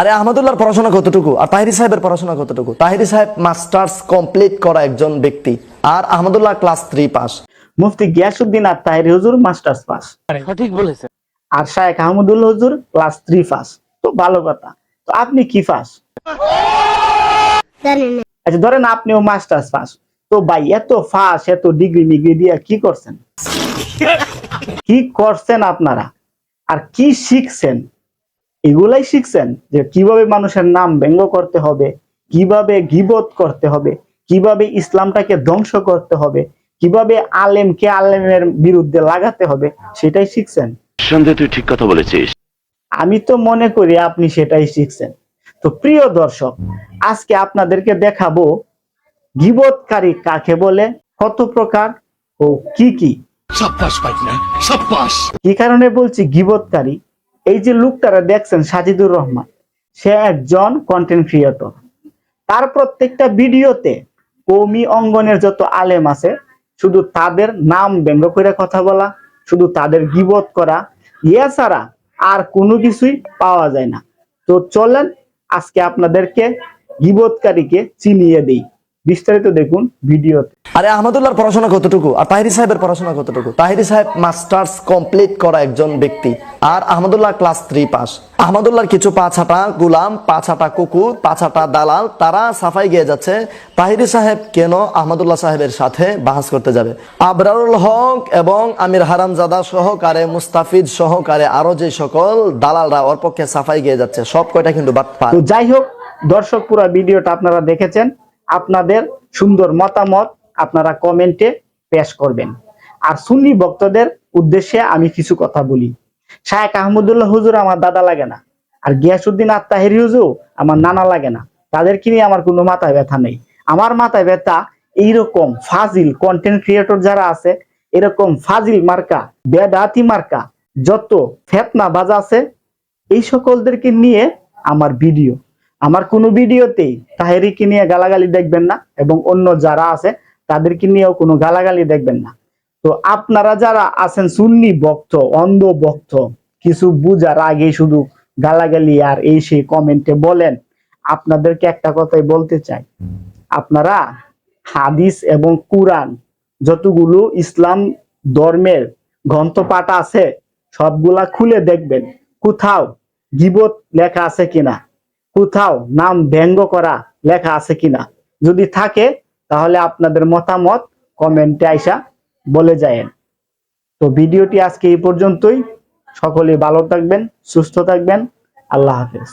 আরে আহমদুল্লাহর পড়াশোনা কতটুকু? আর তাহিরি সাহেবের পড়াশোনা কতটুকু? তাহিরি সাহেব মাস্টার্স কমপ্লিট করা একজন ব্যক্তি। আর Ahmadullah class three pass. Mufti Giasuddin আর তাহির হুজুর মাস্টার্স পাস। সঠিক বলেছে আর শায়েখ আহমদুল হুজুর ক্লাস থ্রি পাস। তো ভালো কথা। তো আপনি কি পাস? আচ্ছা ধরেন আপনিও মাস্টার্স পাস। তো ভাই এত ফাস এত ডিগ্রি মিগ্রি দিয়ে কি করছেন? কি করছেন আপনারা? আর কি শিখছেন? এগুলাই শিখছেন যে কীভাবে মানুষের নাম ব্যঙ্গ করতে হবে কীভাবে গিবত করতে হবে কীভাবে ইসলামটাকে ধ্বংস করতে হবে কীভাবে আলেমকে আলেমের বিরুদ্ধে লাগাতে হবে সেটাই শিখছেন। সন্দেহ তুই ঠিক কথা বলেছিস। আমি তো মনে করি আপনি সেটাই শিখছেন। তো প্রিয় দর্শক আজকে আপনাদেরকে দেখাবো গিবতকারী কাকে বলে কত প্রকার ও কি কি। কি কারণে বলছি গিবতকারী? এই যে লোকটারা দেখছেন সাজিদুর রহমান, সে একজন কন্টেন্ট ক্রিয়েটর তার প্রত্যেকটা ভিডিওতে কৌমি অঙ্গনের যত আলেম আছে, শুধু তাদের নাম ব্যঙ্গ করে কথা বলা, শুধু তাদের গিবত করা ইয়া ছাড়া আর কোনো কিছুই পাওয়া যায় না। তো চলেন, আজকে আপনাদেরকে গিবতকারীকে চিনিয়ে দিই। বিস্তারিত দেখুন ভিডিওতে। আরে আহমদুল্লাহর পড়াশোনা কতটুকু? আর তাহিরি সাহেবের পড়াশোনা কতটুকু? তাহিরি সাহেব মাস্টার্স কমপ্লিট করা একজন ব্যক্তি। আর আহমদুল্লাহ ক্লাস থ্রি পাস। আহমদুল্লাহর কিছু পাছাটা গুলাম পাছাটা কুকুর পাছাটা দালাল তারা সাফাই গিয়ে যাচ্ছে। তাহিরি সাহেব কেন আহমদুল্লাহ সাহেবের সাথে বাহাস করতে যাবে? আবরারুল হক এবং আমির হারামজাদা সহকারে মুস্তাফিজ সহকারে আরও যে সকল দালালরা ওর পক্ষে সাফাই গিয়ে যাচ্ছে সব কয়টা কিন্তু বাদ যাই হোক দর্শক পুরা ভিডিওটা আপনারা দেখেছেন। আপনাদের সুন্দর মতামত আপনারা কমেন্টে পেশ করবেন। আর সুন্নি ভক্তদের উদ্দেশ্যে আমি কিছু কথা বলি। শায়েক আহমদুল্লাহ হুজুর আমার দাদা লাগে না, আর গিয়াসুদ্দিন আত্মাহেরি হুজুর আমার নানা লাগে না। তাদেরকে নিয়ে আমার কোনো মাথায় ব্যথা নেই। আমার মাথায় ব্যথা এইরকম ফাজিল কন্টেন্ট ক্রিয়েটর যারা আছে, এরকম ফাজিল মার্কা, বেদাতি মার্কা, যত ফেতনা বাজা আছে, এই সকলদেরকে নিয়ে আমার ভিডিও। আমার কোনো ভিডিওতেই তাহেরিকে নিয়ে গালাগালি দেখবেন না এবং অন্য যারা আছে, তাদেরকে নিয়েও কোনো গালাগালি দেখবেন না। তো আপনারা যারা আছেন সুন্নি ভক্ত, অন্ধ ভক্ত, কিছু বুঝার আগে শুধু গালাগালি আর এই সেই কমেন্টে বলেন, আপনাদেরকে একটা কথাই বলতে চাই। আপনারা হাদিস এবং কুরআন যতগুলো ইসলাম ধর্মের গ্রন্থপাঠ আছে, সবগুলা খুলে দেখবেন, কোথাও গিবত লেখা আছে কিনা। কোথাও নাম ব্যঙ্গ করা লেখা আছে কিনা? যদি থাকে, তাহলে আপনাদের মতামত কমেন্টে আইসা বলে যায় তো ভিডিওটি আজকে এই পর্যন্তই। সকলে ভালো থাকবেন, সুস্থ থাকবেন। আল্লাহ হাফেজ।